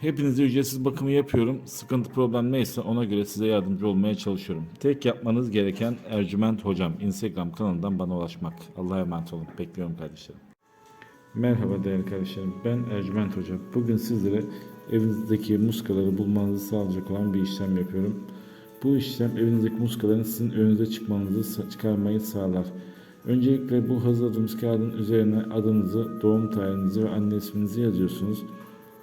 hepinize ücretsiz bakımı yapıyorum. Sıkıntı problem neyse ona göre size yardımcı olmaya çalışıyorum. Tek yapmanız gereken Ercüment Hocam Instagram kanalından bana ulaşmak. Allah'a emanet olun. Bekliyorum kardeşlerim. Merhaba değerli kardeşlerim. Ben Ercüment Hoca. Bugün sizlere evinizdeki muskaları bulmanızı sağlayacak olan bir işlem yapıyorum. Bu işlem evinizdeki muskaların sizin önünüze çıkmanızı çıkarmayı sağlar. Öncelikle bu hazırladığımız kağıdın üzerine adınızı, doğum tarihinizi ve anne isminizi yazıyorsunuz.